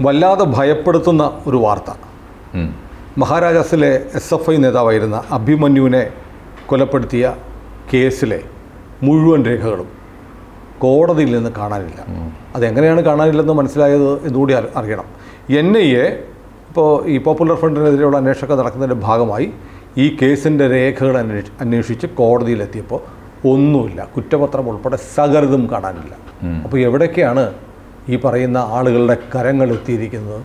വല്ലാതെ ഭയപ്പെടുത്തുന്ന ഒരു വാർത്ത. മഹാരാജാസിലെ എസ് എഫ് ഐ നേതാവായിരുന്ന അഭിമന്യുവിനെ കൊലപ്പെടുത്തിയ കേസിലെ മുഴുവൻ രേഖകളും കോടതിയിൽ നിന്ന് കാണാനില്ല. അതെങ്ങനെയാണ് കാണാനില്ലെന്ന് മനസ്സിലായത് എന്നുകൂടി അറി- അറിയണം. എൻ ഐ എ ഇപ്പോൾ ഈ പോപ്പുലർ ഫ്രണ്ടിനെതിരെയുള്ള അന്വേഷണം നടക്കുന്നതിന്റെ ഭാഗമായി ഈ കേസിന്റെ രേഖകൾ അന്വേഷി അന്വേഷിച്ച് കോടതിയിലെത്തിയപ്പോൾ ഒന്നുമില്ല. കുറ്റപത്രം ഉൾപ്പെടെ സകലതും കാണാനില്ല. അപ്പോൾ എവിടേക്കാണ് ഈ പറയുന്ന ആളുകളുടെ കരങ്ങൾ എത്തിയിരിക്കുന്നത്?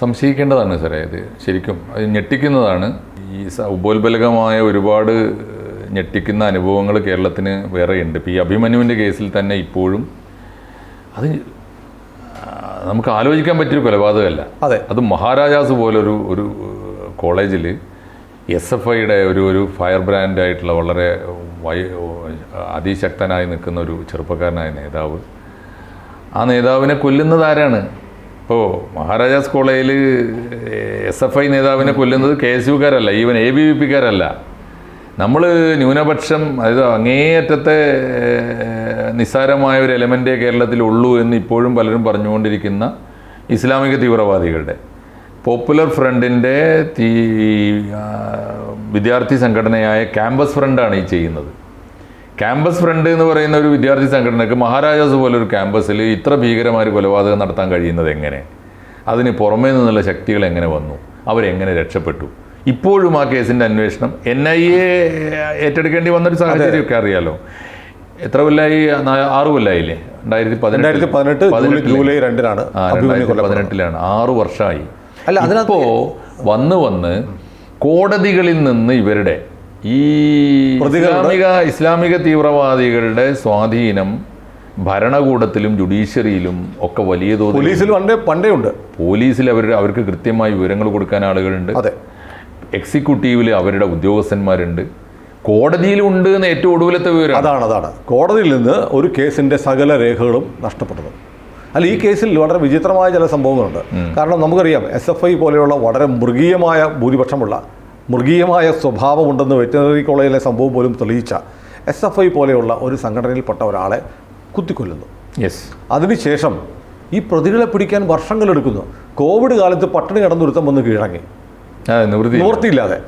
സംശയിക്കേണ്ടതാണ് സാറേ ഇത് ശരിക്കും അത് ഞെട്ടിക്കുന്നതാണ്. ഈ ഉപോത്ബലകമായ ഒരുപാട് ഞെട്ടിക്കുന്ന അനുഭവങ്ങൾ കേരളത്തിന് വേറെ ഉണ്ട് ഇപ്പോൾ ഈ അഭിമന്യുവിന്റെ കേസിൽ തന്നെ ഇപ്പോഴും അത് നമുക്ക് ആലോചിക്കാൻ പറ്റിയൊരു കൊലപാതകമല്ല. അതെ. അത് മഹാരാജാസ് പോലൊരു ഒരു കോളേജിൽ എസ് എഫ് ഐയുടെ ഒരു ഒരു ഫയർ ബ്രാൻഡായിട്ടുള്ള വളരെ വൈ അതിശക്തനായി നിൽക്കുന്ന ഒരു ചെറുപ്പക്കാരനായ നേതാവ് ആ നേതാവിനെ കൊല്ലുന്നത് ആരാണ്? ഇപ്പോൾ മഹാരാജാസ് കോളേജിൽ എസ് എഫ് ഐ നേതാവിനെ കൊല്ലുന്നത് കെ എസ് യുക്കാരല്ല ഈവൻ എ ബി വി പിക്കാരല്ല. നമ്മൾ ന്യൂനപക്ഷം അതായത് അങ്ങേയറ്റത്തെ നിസ്സാരമായ ഒരു എലമെന്റേ കേരളത്തിലുള്ളൂ എന്ന് ഇപ്പോഴും പലരും പറഞ്ഞുകൊണ്ടിരിക്കുന്ന ഇസ്ലാമിക തീവ്രവാദികളുടെ. പോപ്പുലർ ഫ്രണ്ടിന്റെ വിദ്യാർത്ഥി സംഘടനയായ ക്യാമ്പസ് ഫ്രണ്ടാണ് ഈ ചെയ്യുന്നത്. ക്യാമ്പസ് ഫ്രണ്ട് എന്ന് പറയുന്ന ഒരു വിദ്യാർത്ഥി സംഘടനക്ക് മഹാരാജാസ് പോലെ ഒരു ക്യാമ്പസിൽ ഇത്ര ഭീകരമായ കൊലപാതകം നടത്താൻ കഴിയുന്നത് എങ്ങനെ? അതിന് പുറമേ നിന്നുള്ള ശക്തികൾ എങ്ങനെ വന്നു? അവരെങ്ങനെ രക്ഷപ്പെട്ടു? ഇപ്പോഴും ആ കേസിന്റെ അന്വേഷണം എൻ ഐ എ ഏറ്റെടുക്കേണ്ടി വന്നൊരു സാഹചര്യമൊക്കെ അറിയാലോ. എത്ര കൊല്ലായി? ആറ് കൊല്ലായില്ലേ? രണ്ടായിരത്തി പതിനെട്ട് ജൂലൈ രണ്ടിനാണ് പതിനെട്ടിലാണ്. ആറു വർഷമായി. അല്ല, അതിനപ്പോ വന്ന് വന്ന് കോടതികളിൽ നിന്ന് ഇവരുടെ ഈ ഇസ്ലാമിക ഇസ്ലാമിക തീവ്രവാദികളുടെ സ്വാധീനം ഭരണകൂടത്തിലും ജുഡീഷ്യറിയിലും ഒക്കെ വലിയ തോതിൽ പോലീസിൽ പണ്ടേ പണ്ടേ ഉണ്ട്. പോലീസിൽ അവർ അവർക്ക് കൃത്യമായി വിവരങ്ങൾ കൊടുക്കാൻ ആളുകളുണ്ട്. അതെ. എക്സിക്യൂട്ടീവിൽ അവരുടെ ഉദ്യോഗസ്ഥന്മാരുണ്ട്. കോടതിയിലുണ്ട് എന്ന് ഏറ്റവും ഒടുവിലത്തെ വിവരം. അതാണ് അതാണ്. കോടതിയിൽ നിന്ന് ഒരു കേസിന്റെ സകല രേഖകളും നഷ്ടപ്പെട്ടത്. അല്ല ഈ കേസിൽ വളരെ വിചിത്രമായ ചില സംഭവങ്ങളുണ്ട്. കാരണം നമുക്കറിയാം എസ് എഫ് ഐ പോലെയുള്ള വളരെ മൃഗീയമായ ഭൂരിപക്ഷമുള്ള മൃഗീയമായ സ്വഭാവമുണ്ടെന്ന് വെറ്റിനറി കോളേജിലെ സംഭവം പോലും തെളിയിച്ച എസ് എഫ് ഐ പോലെയുള്ള ഒരു സംഘടനയിൽപ്പെട്ട ഒരാളെ കുത്തിക്കൊല്ലുന്നു. യെസ് അതിനുശേഷം ഈ പ്രതികളെ പിടിക്കാൻ വർഷങ്ങളെടുക്കുന്നു കോവിഡ് കാലത്ത് പട്ടിണി കിടന്നൊരുത്തം വന്ന് കീഴടങ്ങി. നിവൃത്തിയില്ലാതെ.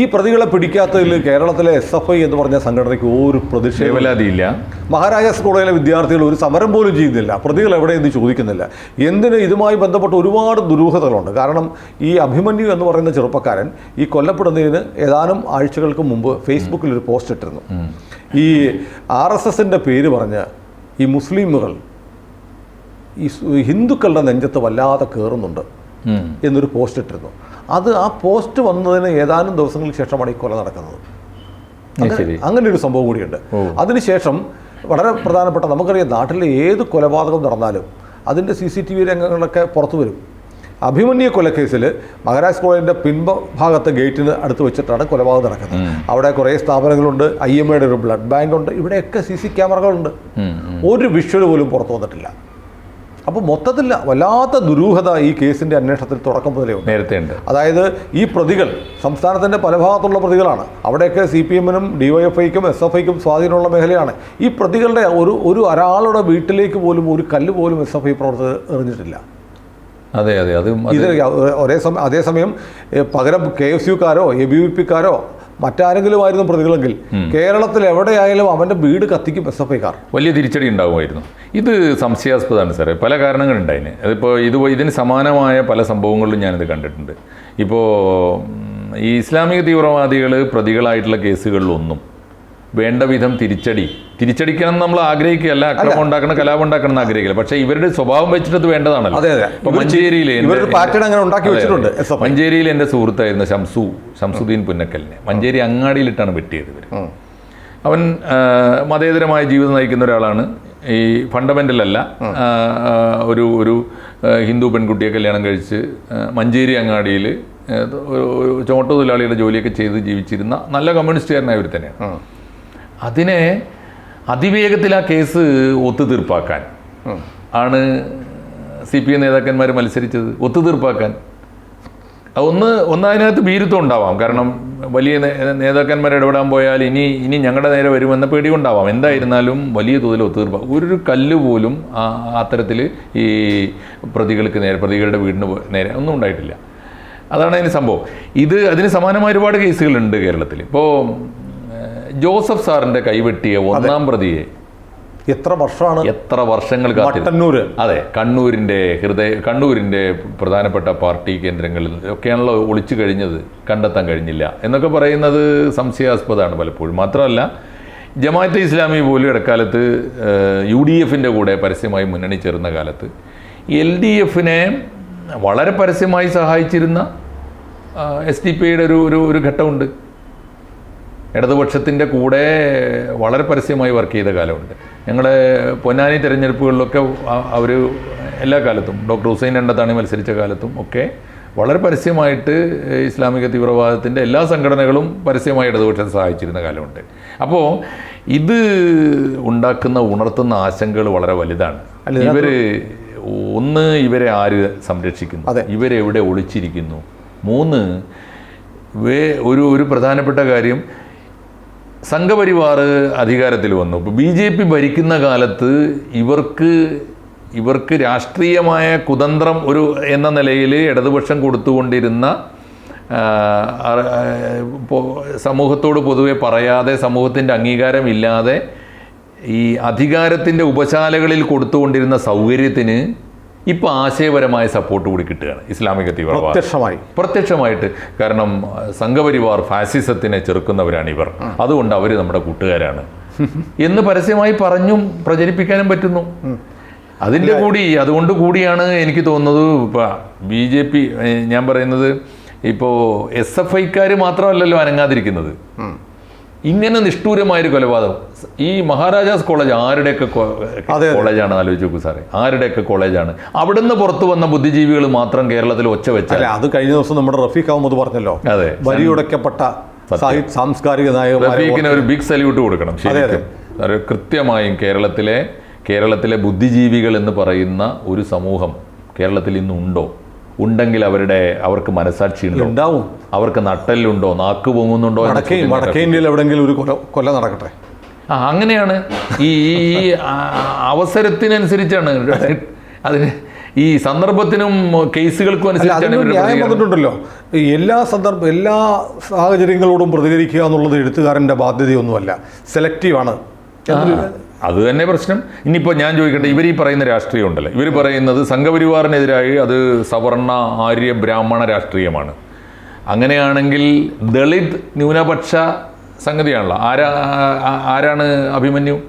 ഈ പ്രതികളെ പിടിക്കാത്തതിൽ കേരളത്തിലെ എസ് എഫ് ഐ എന്ന് പറഞ്ഞ സംഘടനയ്ക്ക് ഒരു പ്രതിഷേധമില്ല മഹാരാജാസ് കോളേജിലെ വിദ്യാർത്ഥികൾ ഒരു സമരം പോലും ചെയ്യുന്നില്ല. പ്രതികൾ എവിടെയെന്ന് ചോദിക്കുന്നില്ല. എന്തിന് ഇതുമായി ബന്ധപ്പെട്ട് ഒരുപാട് ദുരൂഹതകളുണ്ട്. കാരണം ഈ അഭിമന്യു എന്ന് പറയുന്ന ചെറുപ്പക്കാരൻ ഈ കൊല്ലപ്പെടുന്നതിന് ഏതാനും ആഴ്ചകൾക്ക് മുമ്പ് ഫേസ്ബുക്കിൽ ഒരു പോസ്റ്റ് ഇട്ടിരുന്നു. ഈ ആർ എസ് എസിന്റെ പേര് പറഞ്ഞ് ഈ മുസ്ലിമുകൾ ഈ ഹിന്ദുക്കളുടെ നെഞ്ചത്ത് വല്ലാതെ കയറുന്നുണ്ട് എന്നൊരു പോസ്റ്റ് ഇട്ടിരുന്നു. അത് ആ പോസ്റ്റ് വന്നതിന് ഏതാനും ദിവസങ്ങൾക്ക് ശേഷമാണ് ഈ കൊല നടക്കുന്നത്. അങ്ങനെ ഒരു സംഭവം കൂടിയുണ്ട്. അതിനുശേഷം വളരെ പ്രധാനപ്പെട്ട നമുക്കറിയാം നാട്ടിലെ ഏത് കൊലപാതകം നടന്നാലും അതിന്റെ സി സി ടി വി രംഗങ്ങളൊക്കെ പുറത്തു വരും. അഭിമന്യ കൊലക്കേസിൽ മഹാരാജ് കോളേജിന്റെ പിൻഭാഗത്തെ ഗേറ്റിന് അടുത്ത് വെച്ചിട്ടാണ് കൊലപാതകം നടക്കുന്നത്. അവിടെ കുറേ സ്ഥാപനങ്ങളുണ്ട് ഐ എം എയുടെ ഒരു ബ്ലഡ് ബാങ്ക് ഉണ്ട് ഇവിടെയൊക്കെ സി സി ക്യാമറകളുണ്ട്. ഒരു വിഷ്വൽ പോലും പുറത്തു വന്നിട്ടില്ല. അപ്പോൾ മൊത്തത്തിൽ വല്ലാത്ത ദുരൂഹത ഈ കേസിന്റെ അന്വേഷണത്തിൽ തുടക്കം മുതലേ ഉണ്ട്. നേരത്തെ ഉണ്ട്. അതായത് ഈ പ്രതികൾ സംസ്ഥാനത്തിന്റെ പല ഭാഗത്തുള്ള പ്രതികളാണ്. അവിടെയൊക്കെ സി പി എമ്മിനും ഡി വൈ എഫ് ഐക്കും എസ് എഫ് ഐക്കും സ്വാധീനമുള്ള മേഖലയാണ്. ഈ പ്രതികളുടെ ഒരു ഒരു ഒരാളുടെ വീട്ടിലേക്ക് പോലും ഒരു കല്ല് പോലും എസ് എഫ് ഐ പ്രവർത്തകർ എറിഞ്ഞിട്ടില്ല. അതെ അതെ. അതും ഇത് ഒരേ സമയം അതേസമയം പകരം കെ എഫ് യുക്കാരോ എ ബി വി പിക്കാരോ മറ്റാരെങ്കിലും ആയിരുന്നു പ്രതികളെങ്കിൽ കേരളത്തിൽ എവിടെയായാലും അവന്റെ വീട് കത്തിക്കും എസ് എഫ് ഐക്കാർ വലിയ തിരിച്ചടി ഉണ്ടാകുമായിരുന്നു ഇത് സംശയാസ്പദമാണ് സാറേ. പല കാരണങ്ങളുണ്ട് അതിന്. അതിപ്പോൾ ഇത് ഇതിന് സമാനമായ പല സംഭവങ്ങളിലും ഞാനിത് കണ്ടിട്ടുണ്ട്. ഇപ്പോൾ ഈ ഇസ്ലാമിക തീവ്രവാദികൾ പ്രതികളായിട്ടുള്ള കേസുകളിലൊന്നും വേണ്ട വിധം തിരിച്ചടി തിരിച്ചടിക്കണം നമ്മൾ ആഗ്രഹിക്കുകയല്ല അക്രമം ഉണ്ടാക്കണം കലാപം ഉണ്ടാക്കണം എന്ന് ആഗ്രഹിക്കില്ല പക്ഷേ ഇവരുടെ സ്വഭാവം വെച്ചിട്ട് വേണ്ടതാണല്ലോ ഇവർ മഞ്ചേരിയിൽ. മഞ്ചേരിയിൽ എന്റെ സുഹൃത്തായിരുന്ന ഷംസു ഷംസുദ്ദീൻ പുന്നക്കലിനെ മഞ്ചേരി അങ്ങാടിയിലിട്ടാണ് വെട്ടിയത് ഇവർ അവൻ മതേതരമായ ജീവിതം നയിക്കുന്ന ഒരാളാണ് ഈ ഫണ്ടമെന്റൽ അല്ല ഒരു ഒരു ഹിന്ദു പെൺകുട്ടിയെ കല്യാണം കഴിച്ച് മഞ്ചേരി അങ്ങാടിയിൽ ഒരു ഒരു ചോട്ട തൊഴിലാളിയുടെ ജോലിയൊക്കെ ചെയ്ത് ജീവിച്ചിരുന്ന നല്ല കമ്മ്യൂണിസ്റ്റുകാരനായ ഇവർ തന്നെയാണ് അതിനെ അതിവേഗത്തിൽ ആ കേസ് ഒത്തുതീർപ്പാക്കാൻ. ആണ് സി പി എം നേതാക്കന്മാർ മത്സരിച്ചത്. ഒത്തുതീർപ്പാക്കാൻ. ഒന്ന് ഒന്ന് അതിനകത്ത് ഭീരുത്വം ഉണ്ടാവാം. കാരണം വലിയ നേതാക്കന്മാർ ഇടപെടാൻ പോയാൽ ഇനി ഇനി ഞങ്ങളുടെ നേരെ വരുമെന്ന പേടി ഉണ്ടാവാം എന്തായിരുന്നാലും വലിയ തോതിൽ ഒത്തുതീർപ്പ്. ഒരു കല്ല് പോലും ആ അത്തരത്തിൽ ഈ പ്രതികൾക്ക് നേരെ പ്രതികളുടെ വീടിന് നേരെ ഒന്നും ഉണ്ടായിട്ടില്ല. അതാണ് അതിന് സംഭവം. ഇത് അതിന് സമാനമായ ഒരുപാട് കേസുകളുണ്ട് കേരളത്തിൽ. ഇപ്പോൾ ജോസഫ് സാറിന്റെ കൈവെട്ടിയ ഒന്നാം പ്രതിയെ എത്ര വർഷമാണ്? എത്ര വർഷങ്ങൾ കണ്ണൂര് അതെ കണ്ണൂരിന്റെ ഹൃദയ കണ്ണൂരിന്റെ പ്രധാനപ്പെട്ട പാർട്ടി കേന്ദ്രങ്ങളിൽ ഒക്കെയാണല്ലോ ഒളിച്ചു കഴിഞ്ഞത് കണ്ടെത്താൻ കഴിഞ്ഞില്ല എന്നൊക്കെ പറയുന്നത് സംശയാസ്പദമാണ് പലപ്പോഴും. മാത്രമല്ല ജമാഅത്തെ ഇസ്ലാമി പോലും ഇടക്കാലത്ത് യു ഡി എഫിന്റെ കൂടെ പരസ്യമായി മുന്നണി ചേർന്ന കാലത്ത് എൽ ഡി എഫിനെ വളരെ പരസ്യമായി സഹായിച്ചിരുന്ന എസ് ഡി പിയുടെ ഒരു ഒരു ഒരു ഘട്ടമുണ്ട്. ഇടതുപക്ഷത്തിന്റെ കൂടെ വളരെ പരസ്യമായി വർക്ക് ചെയ്ത കാലമുണ്ട്. ഞങ്ങളുടെ പൊന്നാനി തിരഞ്ഞെടുപ്പുകളിലൊക്കെ അവർ എല്ലാ കാലത്തും ഡോക്ടർ ഹുസൈൻ രണ്ടത്താണി മത്സരിച്ച കാലത്തും ഒക്കെ വളരെ പരസ്യമായിട്ട് ഇസ്ലാമിക തീവ്രവാദത്തിന്റെ എല്ലാ സംഘടനകളും പരസ്യമായി ഇടതുപക്ഷം സഹായിച്ചിരുന്ന കാലമുണ്ട്. അപ്പോൾ ഇത് ഉണ്ടാക്കുന്ന ഉണർത്തുന്ന ആശങ്കകൾ വളരെ വലുതാണ്. ഇവർ ഒന്ന് ഇവരെ ആര് സംരക്ഷിക്കുന്നു. ഇവരെവിടെ ഒളിച്ചിരിക്കുന്നു? മൂന്ന് വേ ഒരു ഒരു പ്രധാനപ്പെട്ട കാര്യം സംഘപരിവാർ അധികാരത്തിൽ വന്നു. ഇപ്പോൾ ബി ജെ പി ഭരിക്കുന്ന കാലത്ത് ഇവർക്ക് ഇവർക്ക് രാഷ്ട്രീയമായ കുതന്ത്രം ഒരു എന്ന നിലയിൽ ഇടതുപക്ഷം കൊടുത്തുകൊണ്ടിരുന്ന സമൂഹത്തോട് പൊതുവെ പറയാതെ സമൂഹത്തിന്റെ അംഗീകാരമില്ലാതെ ഈ അധികാരത്തിന്റെ ഉപശാലകളിൽ കൊടുത്തുകൊണ്ടിരുന്ന സൗകര്യത്തിന് ഇപ്പോൾ ആശയപരമായ സപ്പോർട്ട് കൂടി കിട്ടുകയാണ്. ഇസ്ലാമിക തീവ്രവാദം. പ്രത്യക്ഷമായി. പ്രത്യക്ഷമായിട്ട് കാരണം സംഘപരിവാർ ഫാസിസത്തിനെ ചെറുക്കുന്നവരാണ് ഇവർ. അതുകൊണ്ട് അവർ നമ്മുടെ കൂട്ടുകാരാണ്. എന്ന് പരസ്യമായി പറഞ്ഞും പ്രചരിപ്പിക്കാനും പറ്റുന്നു. അതിന്റെ കൂടി അതുകൊണ്ട് കൂടിയാണ് എനിക്ക് തോന്നുന്നത് ഇപ്പം ബി ജെ പി ഞാൻ പറയുന്നത് ഇപ്പോൾ എസ് എഫ് ഐക്കാർ മാത്രമല്ലല്ലോ അനങ്ങാതിരിക്കുന്നത്. ഇങ്ങനെ നിഷ്ഠൂരമായൊരു കൊലപാതകം. ഈ മഹാരാജാസ് കോളേജ് ആരുടെയൊക്കെ. കോളേജാണ് ആലോചിച്ച് നോക്കൂ സാറേ. ആരുടെയൊക്കെ കോളേജാണ്? അവിടുന്ന് പുറത്തു വന്ന ബുദ്ധിജീവികൾ മാത്രം കേരളത്തിൽ ഒച്ച വെച്ചാൽ അത് കഴിഞ്ഞ ദിവസം നമ്മുടെ റഫീഖ് അഹമ്മദ് പറഞ്ഞല്ലോ. അതെ. വരിയുടക്കപ്പെട്ട സാംസ്കാരിക റഫീഖിന് ഒരു ബിഗ് സല്യൂട്ട് കൊടുക്കണം ശരി കൃത്യമായും കേരളത്തിലെ കേരളത്തിലെ ബുദ്ധിജീവികൾ എന്ന് പറയുന്ന ഒരു സമൂഹം കേരളത്തിൽ ഇന്നുണ്ടോ? ഉണ്ടെങ്കിൽ അവരുടെ അവർക്ക് മനസാക്ഷി ഉണ്ടോ? ഉണ്ടാവും. അവർക്ക് നട്ടലുണ്ടോ നാക്ക് പൊങ്ങുന്നുണ്ടോ? വടക്കേ വടക്കേ ഇന്ത്യയിൽ എവിടെയെങ്കിലും ഒരു കൊല കൊല നടക്കട്ടെ? ആ അങ്ങനെയാണ്. ഈ ഈ അവസരത്തിനനുസരിച്ചാണ് അതിന് ഈ സന്ദർഭത്തിനും കേസുകൾക്കും അനുസരിച്ചാണ് വന്നിട്ടുണ്ടല്ലോ. എല്ലാ സന്ദർഭ എല്ലാ സാഹചര്യങ്ങളോടും പ്രതികരിക്കുക എന്നുള്ളത് എഴുത്തുകാരന്റെ ബാധ്യതയൊന്നുമല്ല. സെലക്റ്റീവാണ് അത് തന്നെ പ്രശ്നം. ഇനിയിപ്പോൾ ഞാൻ ചോദിക്കട്ടെ ഇവർ ഈ പറയുന്ന രാഷ്ട്രീയം ഉണ്ടല്ലോ? ഇവർ പറയുന്നത് സംഘപരിവാറിനെതിരായി അത് സവർണ ആര്യ ബ്രാഹ്മണ രാഷ്ട്രീയമാണ്. അങ്ങനെയാണെങ്കിൽ ദളിത് ന്യൂനപക്ഷ സംഗതിയാണല്ലോ. ആരാ ആരാണ് അഭിമന്യു?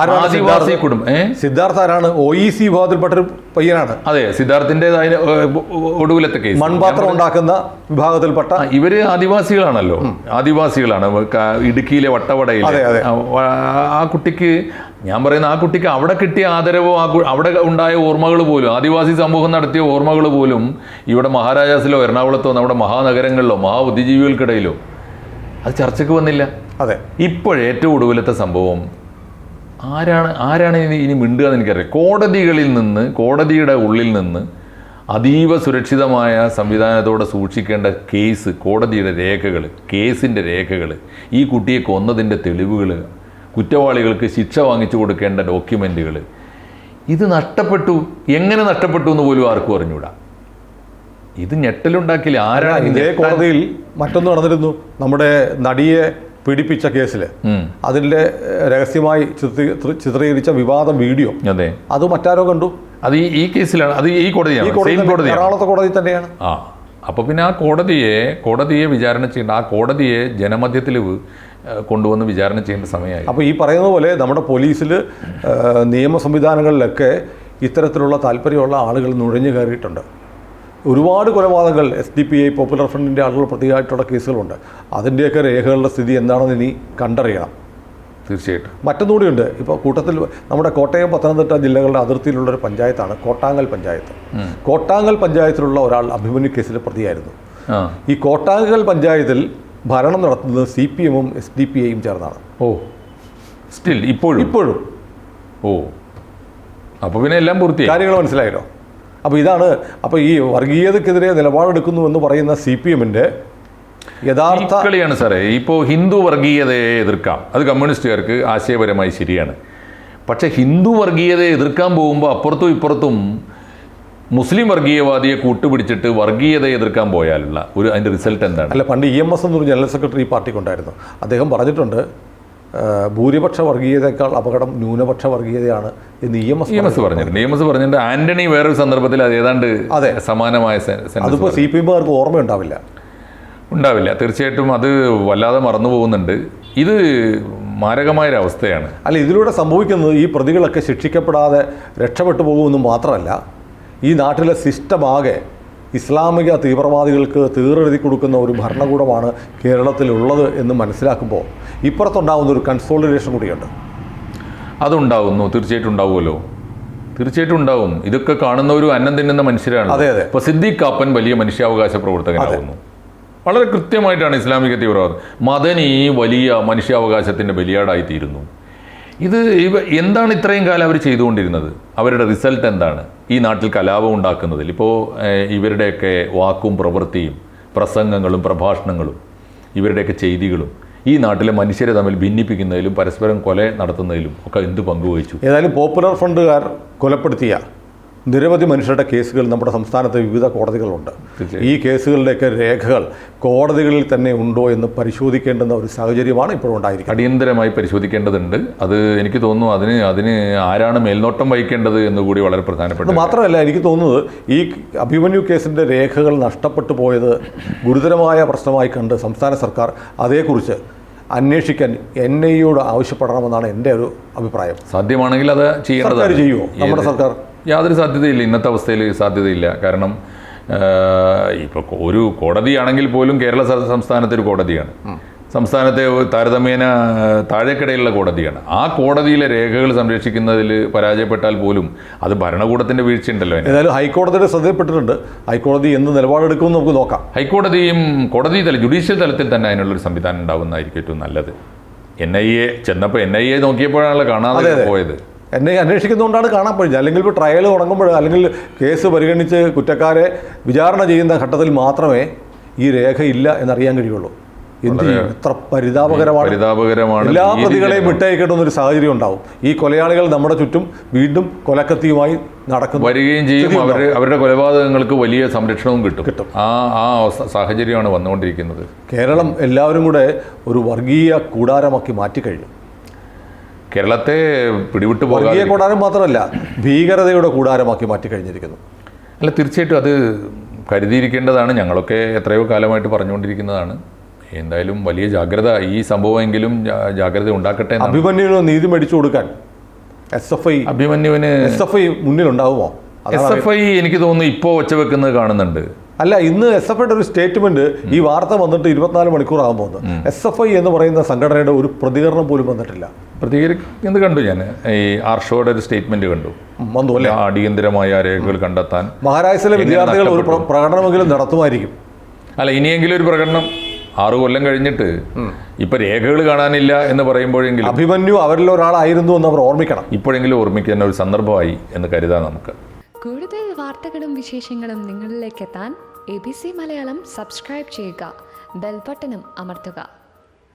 ആദിവാസി? കുടുംബം സിദ്ധാർത്ഥ ആരാണ്? ഒ ഇ സി വിഭാഗത്തിൽപ്പെട്ട ഒരു പയ്യനാണ്. അതെ സിദ്ധാർത്ഥിന്റെ ഒടുവിലത്തെ കേസ്. മൺപാത്രം ഉണ്ടാക്കുന്ന വിഭാഗത്തിൽപ്പെട്ട ഇവർ ആദിവാസികളാണല്ലോ. ആദിവാസികളാണ്. ഇടുക്കിയിലെ വട്ടവടയിൽ. ആ കുട്ടിക്ക് ഞാൻ പറയുന്ന ആ കുട്ടിക്ക് അവിടെ കിട്ടിയ ആദരവോ ആ അവിടെ ഉണ്ടായ ഓർമ്മകൾ പോലും ആദിവാസി സമൂഹം നടത്തിയ ഓർമ്മകൾ പോലും ഇവിടെ മഹാരാജാസിലോ എറണാകുളത്തോ നമ്മുടെ മഹാനഗരങ്ങളിലോ മഹാബുദ്ധിജീവികൾക്കിടയിലോ അത് ചർച്ചയ്ക്ക് വന്നില്ല. അതെ. ഇപ്പോഴേറ്റവും ഒടുവിലത്തെ സംഭവം ആരാണ് ആരാണ് ഇനി ഇനി മിണ്ടുക എന്ന് എനിക്കറിയാം കോടതികളിൽ നിന്ന് കോടതിയുടെ ഉള്ളിൽ നിന്ന് അതീവ സുരക്ഷിതമായ സംവിധാനത്തോടെ സൂക്ഷിക്കേണ്ട കേസ് കോടതിയുടെ രേഖകൾ കേസിന്റെ രേഖകൾ ഈ കുട്ടിയെ കൊന്നതിന്റെ തെളിവുകൾ കുറ്റവാളികൾക്ക് ശിക്ഷ വാങ്ങിച്ചു കൊടുക്കേണ്ട ഡോക്യുമെന്റുകൾ ഇത് നഷ്ടപ്പെട്ടു. എങ്ങനെ നഷ്ടപ്പെട്ടു എന്ന് പോലും ആർക്കും അറിഞ്ഞൂടാ. ഇത് ഞെട്ടലുണ്ടാക്കില്ല. ആരാണ് ഇതേ കോടതിയിൽ മറ്റൊന്ന് നടന്നിരുന്നു. നമ്മുടെ നടിയെ പീഡിപ്പിച്ച കേസിൽ. അതിന്റെ രഹസ്യമായി ചിത്രീകരിച്ച വിവാദ വീഡിയോ. അതെ. അത് മറ്റാരോ കണ്ടു? അത് ഈ ഈ കേസിലാണ്. അത് ഈ കോടതിയാണ്. എറണാകുളത്തെ കോടതി തന്നെയാണ്. ആ. അപ്പോൾ പിന്നെ ആ കോടതിയെ കോടതിയെ വിചാരണ ചെയ്യേണ്ട ആ കോടതിയെ ജനമധ്യത്തിൽ കൊണ്ടുവന്ന് വിചാരണ ചെയ്യേണ്ട സമയമായി. അപ്പോൾ ഈ പറയുന്ന പോലെ നമ്മുടെ പോലീസിൽ നിയമ സംവിധാനങ്ങളിലൊക്കെ ഇത്തരത്തിലുള്ള താല്പര്യമുള്ള ആളുകൾ നുഴഞ്ഞു കയറിയിട്ടുണ്ട്. ഒരുപാട് കൊലപാതകങ്ങൾ S D P I popular ഫ്രണ്ടിന്റെ ആളുകൾ പ്രതിയായിട്ടുള്ള കേസുകളുണ്ട്. അതിന്റെയൊക്കെ രേഖകളുടെ സ്ഥിതി എന്താണെന്ന് ഇനി കണ്ടറിയണം. തീർച്ചയായിട്ടും. മറ്റൊന്നുകൂടിയുണ്ട്. ഇപ്പോൾ കൂട്ടത്തിൽ നമ്മുടെ കോട്ടയം പത്തനംതിട്ട ജില്ലകളുടെ അതിർത്തിയിലുള്ളൊരു പഞ്ചായത്താണ് കോട്ടാങ്ങൽ പഞ്ചായത്ത്. കോട്ടാങ്ങൽ പഞ്ചായത്തിലുള്ള ഒരാൾ അഭിമന്യു കേസിലെ പ്രതിയായിരുന്നു. ഈ കോട്ടാങ്ങൽ പഞ്ചായത്തിൽ ഭരണം നടത്തുന്നത് സി പി എമ്മും എസ് ഡി പി ഐയും ചേർന്നാണ്. ഓ. സ്റ്റിൽ ഇപ്പോഴും? ഇപ്പോഴും. ഓ. അപ്പോൾ പിന്നെ എല്ലാം പൂർത്തി കാര്യങ്ങൾ മനസ്സിലായല്ലോ. അപ്പോൾ ഇതാണ് അപ്പോൾ ഈ വർഗീയതക്കെതിരെ നിലപാടെടുക്കുന്നു എന്ന് പറയുന്ന സി പി എമ്മിന്റെ യഥാർത്ഥ കളിയാണ് സാറേ ഇപ്പോൾ ഹിന്ദു വർഗീയതയെ എതിർക്കാം. അത് കമ്മ്യൂണിസ്റ്റുകാർക്ക് ആശയപരമായി ശരിയാണ്. പക്ഷേ ഹിന്ദു വർഗീയതയെ എതിർക്കാൻ പോകുമ്പോൾ അപ്പുറത്തും ഇപ്പുറത്തും മുസ്ലിം വർഗീയവാദിയെ കൂട്ടുപിടിച്ചിട്ട് വർഗീയതയെ എതിർക്കാൻ പോയാലുള്ള ഒരു അതിന്റെ റിസൾട്ട് എന്താണ്? അല്ല പണ്ട് ഇ എം എസ് എന്നൊരു ജനറൽ സെക്രട്ടറി ഈ പാർട്ടിക്കുണ്ടായിരുന്നു. അദ്ദേഹം പറഞ്ഞിട്ടുണ്ട് ഭൂരിപക്ഷ വർഗീയതയേക്കാൾ അപകടം ന്യൂനപക്ഷ വർഗീയതയാണ് എന്ന് E M E M S പറഞ്ഞിട്ടുണ്ട്. ഇ എം എസ് പറഞ്ഞിട്ടുണ്ട്. ആന്റണി വേറൊരു സന്ദർഭത്തിൽ അത് ഏതാണ്ട് അതെ. സമാനമായ അതിപ്പോൾ സി പി എമ്മുകാർക്ക് ഓർമ്മയുണ്ടാവില്ല. ഉണ്ടാവില്ല. തീർച്ചയായിട്ടും അത് വല്ലാതെ മറന്നു പോകുന്നുണ്ട്. ഇത് മാരകമായൊരവസ്ഥയാണ്. അല്ല ഇതിലൂടെ സംഭവിക്കുന്നത് ഈ പ്രതികളൊക്കെ ശിക്ഷിക്കപ്പെടാതെ രക്ഷപ്പെട്ടു പോകുമെന്ന് മാത്രമല്ല ഈ നാട്ടിലെ സിസ്റ്റമാകെ ഇസ്ലാമിക തീവ്രവാദികൾക്ക് തീറെഴുതി കൊടുക്കുന്ന ഒരു ഭരണകൂടമാണ് കേരളത്തിലുള്ളത് എന്ന് മനസ്സിലാക്കുമ്പോൾ ഇപ്പുറത്തുണ്ടാകുന്ന ഒരു കൺസോളിഡേഷൻ കൂടിയുണ്ട്. അതുണ്ടാവുന്നു. തീർച്ചയായിട്ടും ഉണ്ടാവുമല്ലോ. തീർച്ചയായിട്ടും ഉണ്ടാവും. ഇതൊക്കെ കാണുന്ന ഒരു അന്നം തിന്നുന്ന മനുഷ്യരാണ് അതെ, അതെ. ഇപ്പൊ സിദ്ദീഖ് കാപ്പൻ വലിയ മനുഷ്യാവകാശ പ്രവർത്തകനാവുന്നു. വളരെ കൃത്യമായിട്ടാണ് ഇസ്ലാമിക തീവ്രവാദം. മദനി വലിയ മനുഷ്യാവകാശത്തിന്റെ ബലിയാടായി തീരുന്നു. ഇത് ഇവ എന്താണ് ഇത്രയും കാലം അവർ ചെയ്തുകൊണ്ടിരുന്നത്? അവരുടെ റിസൾട്ട് എന്താണ്? ഈ നാട്ടിൽ കലാപം ഉണ്ടാക്കുന്നതിൽ. ഇപ്പോൾ ഇവരുടെയൊക്കെ വാക്കും പ്രവൃത്തിയും പ്രസംഗങ്ങളും പ്രഭാഷണങ്ങളും ഇവരുടെയൊക്കെ ചെയ്തികളും ഈ നാട്ടിലെ മനുഷ്യരെ തമ്മിൽ ഭിന്നിപ്പിക്കുന്നതിലും പരസ്പരം കൊല നടത്തുന്നതിലും ഒക്കെ എന്ത് പങ്കുവഹിച്ചു ഏതായാലും പോപ്പുലർ ഫണ്ടുകാർ കൊലപ്പെടുത്തിയ നിരവധി മനുഷ്യരുടെ കേസുകൾ നമ്മുടെ സംസ്ഥാനത്തെ വിവിധ കോടതികളുണ്ട്. ഈ കേസുകളുടെയൊക്കെ രേഖകൾ കോടതികളിൽ തന്നെ ഉണ്ടോ എന്ന് പരിശോധിക്കേണ്ടുന്ന ഒരു സാഹചര്യമാണ് ഇപ്പോഴും ഉണ്ടായിരിക്കുന്നത്. അടിയന്തരമായി പരിശോധിക്കേണ്ടതുണ്ട്. അത് എനിക്ക് തോന്നുന്നു അതിന് അതിന് ആരാണ് മേൽനോട്ടം വഹിക്കേണ്ടത് എന്ന് കൂടി വളരെ പ്രധാനപ്പെട്ടത് മാത്രമല്ല എനിക്ക് തോന്നുന്നത് ഈ അഭിമന്യു കേസിന്റെ രേഖകൾ നഷ്ടപ്പെട്ടു പോയത് ഗുരുതരമായ പ്രശ്നമായി കണ്ട് സംസ്ഥാന സർക്കാർ അതേക്കുറിച്ച് അന്വേഷിക്കാൻ എൻ ഐ യോട് ആവശ്യപ്പെടണമെന്നാണ് എന്റെ ഒരു അഭിപ്രായം. സാധ്യമാണെങ്കിൽ അത് സർക്കാർ ചെയ്യേണ്ടതാണ് ചെയ്യുമോ നമ്മുടെ സർക്കാർ യാതൊരു സാധ്യതയില്ല. ഇന്നത്തെ അവസ്ഥയിൽ സാധ്യതയില്ല. കാരണം ഇപ്പോൾ ഒരു കോടതിയാണെങ്കിൽ പോലും കേരള സംസ്ഥാനത്തെ ഒരു കോടതിയാണ്. സംസ്ഥാനത്തെ താരതമ്യേന താഴെക്കിടയിലുള്ള കോടതിയാണ്. ആ കോടതിയിലെ രേഖകൾ സംരക്ഷിക്കുന്നതിൽ പരാജയപ്പെട്ടാൽ പോലും അത് ഭരണകൂടത്തിന്റെ വീഴ്ചയുണ്ടല്ലോ ഏതായാലും ഹൈക്കോടതിയുടെ ശ്രദ്ധയിൽപ്പെട്ടിട്ടുണ്ട്. ഹൈക്കോടതി എന്ത് നിലപാടെടുക്കുമെന്ന് നമുക്ക് നോക്കാം. ഹൈക്കോടതിയും കോടതി തല ജുഡീഷ്യൽ തലത്തിൽ തന്നെ അതിനുള്ളൊരു സംവിധാനം ഉണ്ടാവുന്നതായിരിക്കും ഏറ്റവും നല്ലത്. എൻ ഐ എ ചെന്നപ്പോൾ എൻ ഐ എ നോക്കിയപ്പോഴാണല്ലോ കാണാതെ പോയത്. എന്നെ അന്വേഷിക്കുന്നതുകൊണ്ടാണ് കാണാൻ കഴിഞ്ഞത് അല്ലെങ്കിൽ ഇപ്പോൾ ട്രയൽ തുടങ്ങുമ്പോൾ അല്ലെങ്കിൽ കേസ് പരിഗണിച്ച് കുറ്റക്കാരെ വിചാരണ ചെയ്യുന്ന ഘട്ടത്തിൽ മാത്രമേ ഈ രേഖ ഇല്ല എന്നറിയാൻ കഴിയുള്ളൂ. എന്ത് ചെയ്യും? എത്ര പരിതാപകരമാണ്. പരിതാപകരമാണ് എല്ലാ പ്രതികളെയും. വിട്ടയക്കേണ്ടുന്ന ഒരു സാഹചര്യം ഉണ്ടാവും. ഈ കൊലയാളികൾ നമ്മുടെ ചുറ്റും വീണ്ടും കൊലക്കത്തിയുമായി നടക്കുന്നു. വരികയും ചെയ്യും. അവർ അവരുടെ കൊലപാതകങ്ങൾക്ക് വലിയ സംരക്ഷണവും കിട്ടും. കിട്ടും. ആ ആ സാഹചര്യമാണ് വന്നുകൊണ്ടിരിക്കുന്നത്. കേരളം എല്ലാവരും കൂടെ ഒരു വർഗീയ കൂടാരമാക്കി മാറ്റിക്കഴിഞ്ഞു. കേരളത്തെ പിടിവിട്ടു പോകാതെ കൂടാരം മാത്രമല്ല ഭീകരതയുടെ കൂടാരമാക്കി മാറ്റി കഴിഞ്ഞിരിക്കുന്നു. അല്ല തീർച്ചയായിട്ടും അത് കരുതിയിരിക്കേണ്ടതാണ്. ഞങ്ങളൊക്കെ എത്രയോ കാലമായിട്ട് പറഞ്ഞുകൊണ്ടിരിക്കുന്നതാണ്. എന്തായാലും വലിയ ജാഗ്രത ഈ സംഭവമെങ്കിലും ജാഗ്രത ഉണ്ടാക്കട്ടെ. അഭിമന്യുവിന് നീതി മേടിച്ചു കൊടുക്കാൻ എസ് എഫ് ഐ അഭിമന്യുവിന് എസ് എഫ് ഐ മുന്നിലുണ്ടാവുമോ? എസ് എഫ് ഐ എനിക്ക് തോന്നുന്നു ഇപ്പോൾ ഒച്ച വെക്കുന്നത് കാണുന്നുണ്ട്. അല്ല ഇന്ന് എസ് എഫ് ഐയുടെ ഒരു സ്റ്റേറ്റ്മെന്റ് ഈ വാർത്ത വന്നിട്ട് ഇരുപത്തിനാല് മണിക്കൂർ ആകുമ്പോൾ എസ് എഫ് ഐ എന്ന് പറയുന്ന സംഘടനയുടെ ഒരു പ്രതികരണം പോലും വന്നിട്ടില്ല. പ്രതികരിക്കുന്നത് കണ്ടു ഞാൻ. ഈ ആർഷോയുടെ ഒരു സ്റ്റേറ്റ്മെന്റ് കണ്ടു. വന്നു അല്ലേ? അടിയന്തരമായ രേഖകൾ കണ്ടെത്താൻ മഹാരാഷ്ട്രയിലെ വിദ്യാർത്ഥികൾ ഒരു? പ്രകടനമെങ്കിലും നടത്തുമായിരിക്കും. അല്ല ഇനിയെങ്കിലും ഒരു പ്രകടനം ആറു കൊല്ലം കഴിഞ്ഞിട്ട് ഇപ്പൊ രേഖകൾ കാണാനില്ല എന്ന് പറയുമ്പോഴെങ്കിലും അഭിമന്യു അവരിൽ ഒരാളായിരുന്നു എന്ന് അവർ ഓർമ്മിക്കണം. ഇപ്പോഴെങ്കിലും ഓർമ്മിക്കുന്ന ഒരു സന്ദർഭമായി എന്ന് കരുതാം നമുക്ക്. കൂടുതൽ വാർത്തകളും വിശേഷങ്ങളും നിങ്ങളിലേക്ക് എത്താൻ A B C Malayalam subscribe ചെയ്യുക. ബെൽബട്ടനും അമർത്തുക.